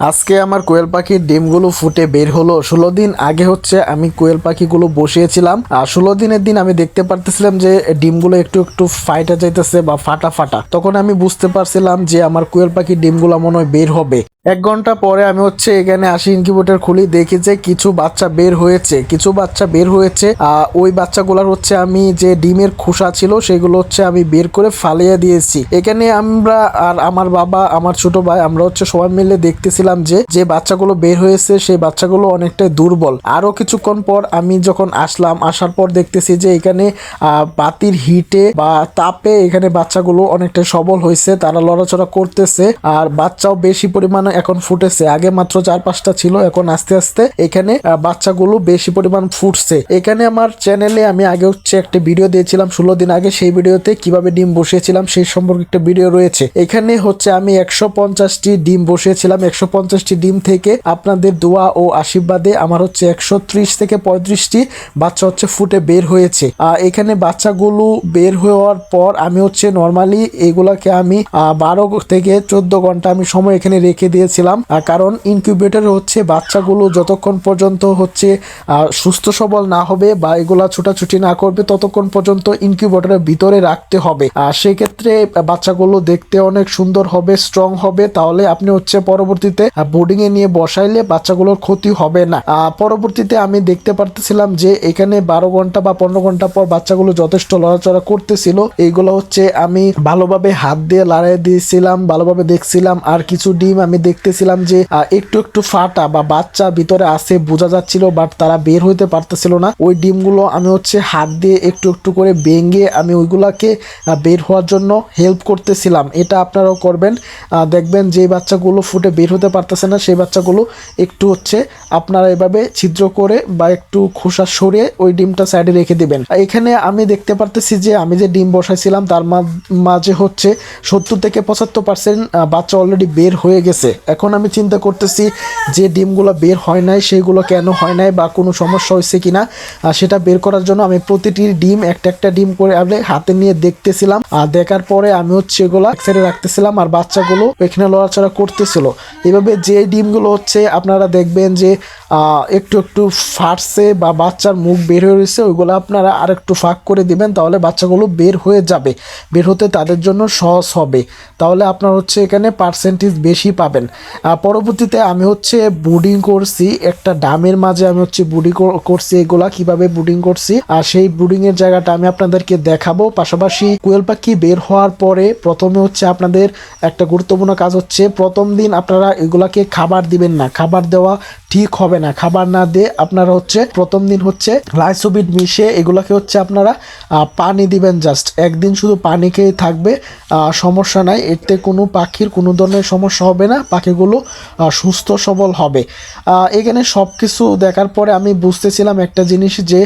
আজকে আমার কোয়েল পাখির ডিমগুলো ফুটে বের হলো। ষোলো দিন আগে হচ্ছে আমি কোয়েল পাখিগুলো বসিয়েছিলাম। আর ষোলো দিনের দিন আমি দেখতে পারতেছিলাম যে ডিমগুলো একটু একটু ফাইটা যাইতেছে বা ফাটা ফাটা। তখন আমি বুঝতে পারছিলাম যে আমার কোয়েল পাখির ডিমগুলো মনে হয় বের হবে। এক ঘণ্টা পরে আমি হচ্ছে এখানে আসি ইনকিউবেটর খুলি, দেখি যে কিছু বাচ্চা বের হয়েছে, কিছু বাচ্চা বের হয়েছে ওই বাচ্চাগুলোর হচ্ছে আমি যে ডিমের খোসা ছিল সেগুলো হচ্ছে আমি বের করে ফালিয়ে দিয়েছি। এখানে আমরা আর আমার বাবা, আমার ছোট ভাই, আমরা হচ্ছে সবাই মিলে দেখতেছিলাম যে যে বাচ্চাগুলো বের হয়েছে সেই বাচ্চাগুলো অনেকটাই দুর্বল। আরও কিছুক্ষণ পর আমি যখন আসলাম, আসার পর দেখতেছি যে এখানে বাতির হিটে বা তাপে এখানে বাচ্চাগুলো অনেকটা সবল হয়েছে, তারা লড়াচড়া করতেছে, আর বাচ্চাও বেশি পরিমাণে এখন ফুটেছে। আগে মাত্র চার পাঁচটা ছিল, এখন আস্তে আস্তে এখানে বাচ্চাগুলো বেশি পরিমাণ ফুটছে। এখানে আমার চ্যানেলে আমি আগে হচ্ছে একটা ভিডিও দিয়েছিলাম, ষোলো দিন আগে। সেই ভিডিওতে কীভাবে ডিম বসিয়েছিলাম সেই সম্পর্কে একটা ভিডিও রয়েছে। এখানে হচ্ছে আমি একশো পঞ্চাশটি ডিম বসিয়েছিলাম। একশো পঞ্চাশটি ডিম থেকে আপনাদের দোয়া ও আশীর্বাদে আমার হচ্ছে একশো ত্রিশ থেকে পঁয়ত্রিশটি বাচ্চা হচ্ছে ফুটে বের হয়েছে। এখানে বাচ্চাগুলো বের হওয়ার পর আমি হচ্ছে নর্মালি এগুলাকে আমি বারো থেকে চোদ্দ ঘণ্টা আমি সময় এখানে রেখে দিয়েছিলাম কারণ ইনকিউবেটরে হচ্ছে বাচ্চাগুলো যতক্ষণ পর্যন্ত হচ্ছে সুস্থ সবল না হবে বা এগুলা ছুটাছুটি না করবে, ততক্ষণ পর্যন্ত ইনকিউবেটরের ভিতরে রাখতে হবে। আর সেক্ষেত্রে বাচ্চাগুলো দেখতে অনেক সুন্দর হবে স্ট্রং হবে, তাহলে আপনি হচ্ছে পরবর্তীতে বোর্ডিং এ নিয়ে বসাইলে বাচ্চাগুলোর ক্ষতি হবে না। পরবর্তীতে আমি দেখতে পারতেছিলাম যে, এখানে বারো ঘণ্টা বা পনেরো ঘণ্টা পর বাচ্চাগুলো যথেষ্ট লড়াচড়া করতেছিল। এইগুলো হচ্ছে আমি ভালোভাবে হাত দিয়ে লড়াই দিয়েছিলাম, ভালোভাবে দেখছিলাম, আর কিছু ডিম আমি দেখতেছিলাম যে একটু একটু ফাটা বা বাচ্চা ভিতরে আছে, বোঝা যাচ্ছিল বাট তারা বের হইতে পারতেছিল না। ওই ডিমগুলো আমি হচ্ছে হাত দিয়ে একটু একটু করে ভেঙে আমি ওইগুলাকে বের হওয়ার জন্য হেল্প করতেছিলাম। এটা আপনারাও করবেন। দেখবেন যে বাচ্চাগুলো ফুটে বের হতে পারতেছে না, সেই বাচ্চাগুলো একটু হচ্ছে আপনারা এভাবে ছিদ্র করে বা একটু খোসা সরিয়ে ওই ডিমটা সাইডে রেখে দিবেন। এখানে আমি দেখতে পারতেছি যে, আমি যে ডিম বসাইছিলাম, তার মাঝে হচ্ছে সত্তর থেকে পঁচাত্তর পার্সেন্ট বাচ্চা অলরেডি বের হয়ে গেছে। এখন আমি চিন্তা করতেছি যে ডিমগুলো বের হয় নাই সেইগুলো কেন হয় নাই বা কোনো সমস্যা হয়েছে কিনা। আহ, সেটা বের করার জন্য আমি প্রতিটি ডিম একটা একটা ডিম করে আমি হাতে নিয়ে দেখতেছিলাম। আর দেখার পরে আমি হচ্ছে এগুলো এক সাইডে রাখতেছিলাম আর বাচ্চাগুলো এখানে লড়াচড়া করতেছিল। এভাবে যে ডিমগুলো হচ্ছে আপনারা দেখবেন যে একটু একটু ফাটছে বা বাচ্চার মুখ বের হয়ে রয়েছে ওইগুলো আপনারা আর একটু ফাঁক করে দিবেন তাহলে বাচ্চাগুলো বের হয়ে যাবে। বের হতে তাদের জন্য সহজ হবে। তাহলে আপনার হচ্ছে এখানে পার্সেন্টেজ বেশি পাবেন। পরবর্তীতে আমি হচ্ছে বুডিং করছি, একটা ডামের মাঝে আমি হচ্ছে বুডিং করছি এগুলা, কীভাবে বুডিং করছি, আর সেই বুডিং এর জায়গাটা আমি আপনাদেরকে দেখাবো। পাশাপাশি কোয়েল পাখি বের হওয়ার পরে প্রথমে হচ্ছে আপনাদের একটা গুরুত্বপূর্ণ কাজ হচ্ছে, প্রথম দিন আপনারা এগুলাকে খাবার দিবেন না। খাবার দেওয়া ঠিক হবে না। খাবার না দিয়ে আপনারা হচ্ছে প্রথম দিন হচ্ছে লাইসোবিট মিশিয়ে এগুলাকে হচ্ছে আপনারা পানি দিবেন জাস্ট একদিন শুধু পানি খেয়ে থাকবে সমস্যা নাই। এতে কোনো পাখির কোনো ধরনের সমস্যা হবে না। পাখিগুলো সুস্থ সবল হবে। এখানে সব কিছু দেখার পরে আমি বুঝতেছিলাম একটা জিনিস যে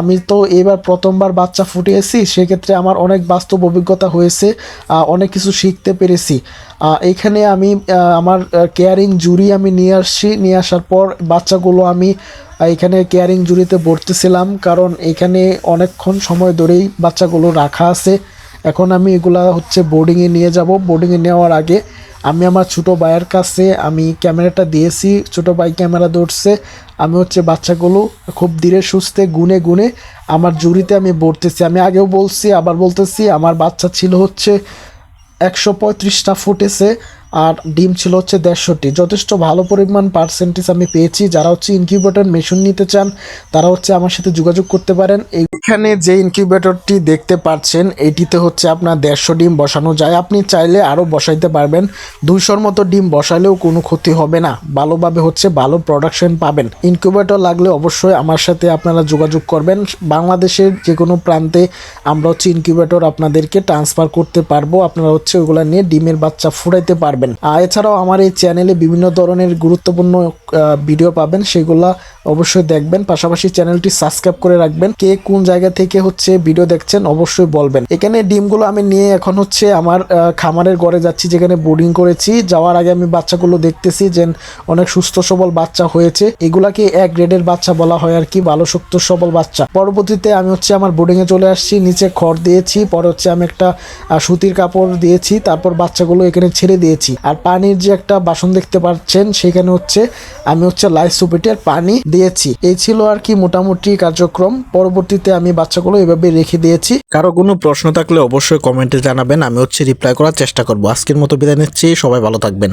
আমি তো এবার প্রথমবার বাচ্চা ফুটিয়েছি, সেক্ষেত্রে আমার অনেক বাস্তব অভিজ্ঞতা হয়েছে অনেক কিছু শিখতে পেরেছি। এখানে আমি আমার কেয়ারিং জুড়ি আমি নিয়ে আসছি, নিয়ে আসার পর বাচ্চাগুলো আমি এখানে কেয়ারিং জুড়িতে ভরতেছিলাম, কারণ এখানে অনেকক্ষণ সময় ধরেই বাচ্চাগুলো রাখা আছে। এখন আমি এগুলা হচ্ছে বোর্ডিংয়ে নিয়ে যাব। বোর্ডিংয়ে নেওয়ার আগে আমি আমার ছোটো ভাইয়ের কাছে আমি ক্যামেরাটা দিয়েছি, ছোটো ভাই ক্যামেরা ধরছে, আমি হচ্ছে বাচ্চাগুলো খুব ধীরে সুস্থে গুনে গুনে আমার জুড়িতে আমি ভরতেছি। আমি আগেও বলছি, আবার বলতেছি, আমার বাচ্চা ছিল হচ্ছে একশো পঁয়ত্রিশটা ফুটেছে আর ডিম ছিল হচ্ছে দেড়শোটি। যথেষ্ট ভালো পরিমাণ পার্সেন্টেজ আমি পেয়েছি। যারা হচ্ছে ইনকিউবেটর মেশিন নিতে চান, তারা হচ্ছে আমার সাথে যোগাযোগ করতে পারেন। এখানে যে ইনকিউবেটরটি দেখতে পাচ্ছেন, এটিতে হচ্ছে আপনার দেড়শো ডিম বসানো যায়। আপনি চাইলে আরও বসাইতে পারবেন। দুইশোর মতো ডিম বসালেও কোনো ক্ষতি হবে না। ভালোভাবে হচ্ছে ভালো প্রোডাকশন পাবেন। ইনকিউবেটর লাগলে অবশ্যই আমার সাথে আপনারা যোগাযোগ করবেন। বাংলাদেশের যে কোনো প্রান্তে আমরা হচ্ছে ইনকিউবেটর আপনাদেরকে ট্রান্সফার করতে পারব। আপনারা হচ্ছে ওগুলা নিয়ে ডিমের বাচ্চা ফুটাইতে পারবেন। আর এছাড়াও আমার এই চ্যানেলে বিভিন্ন ধরনের গুরুত্বপূর্ণ ভিডিও পাবেন। সেগুলা অবশ্যই দেখবেন। পাশাপাশি চ্যানেলটি সাবস্ক্রাইব করে রাখবেন। কে কোন জায়গা থেকে হচ্ছে ভিডিও দেখছেন অবশ্যই বলবেন। এখানে ডিমগুলো আমি নিয়ে এখন হচ্ছে আমার খামারের ঘরে যাচ্ছি, যেখানে বোর্ডিং করেছি। যাওয়ার আগে আমি বাচ্চাগুলো দেখতেছি যে অনেক সুস্থ সবল বাচ্চা হয়েছে। এগুলাকে এক গ্রেডের বাচ্চা বলা হয় আর কি, ভালো, সুস্থ, সবল বাচ্চা। পরবর্তীতে আমি হচ্ছে আমার বোর্ডিং এ চলে আসছি। নিচে খড় দিয়েছি। পরে হচ্ছে আমি একটা সুতির কাপড় দিয়েছি। তারপর বাচ্চাগুলো এখানে ছেড়ে দিয়েছি। দিয়েছি আর পানির যে একটা বাসন দেখতে পাচ্ছেন, সেখানে হচ্ছে আমি হচ্ছে লাইস সুপিটের পানি দিয়েছি। এই ছিল আর কি মোটামুটি কার্যক্রম। পরবর্তীতে আমি বাচ্চাগুলো এভাবে রেখে দিয়েছি। কারও কোনো প্রশ্ন থাকলে অবশ্যই কমেন্টে জানাবেন, আমি হচ্ছে রিপ্লাই করার চেষ্টা করব। আজকের মতো বিদায় নিচ্ছি, সবাই ভালো থাকবেন।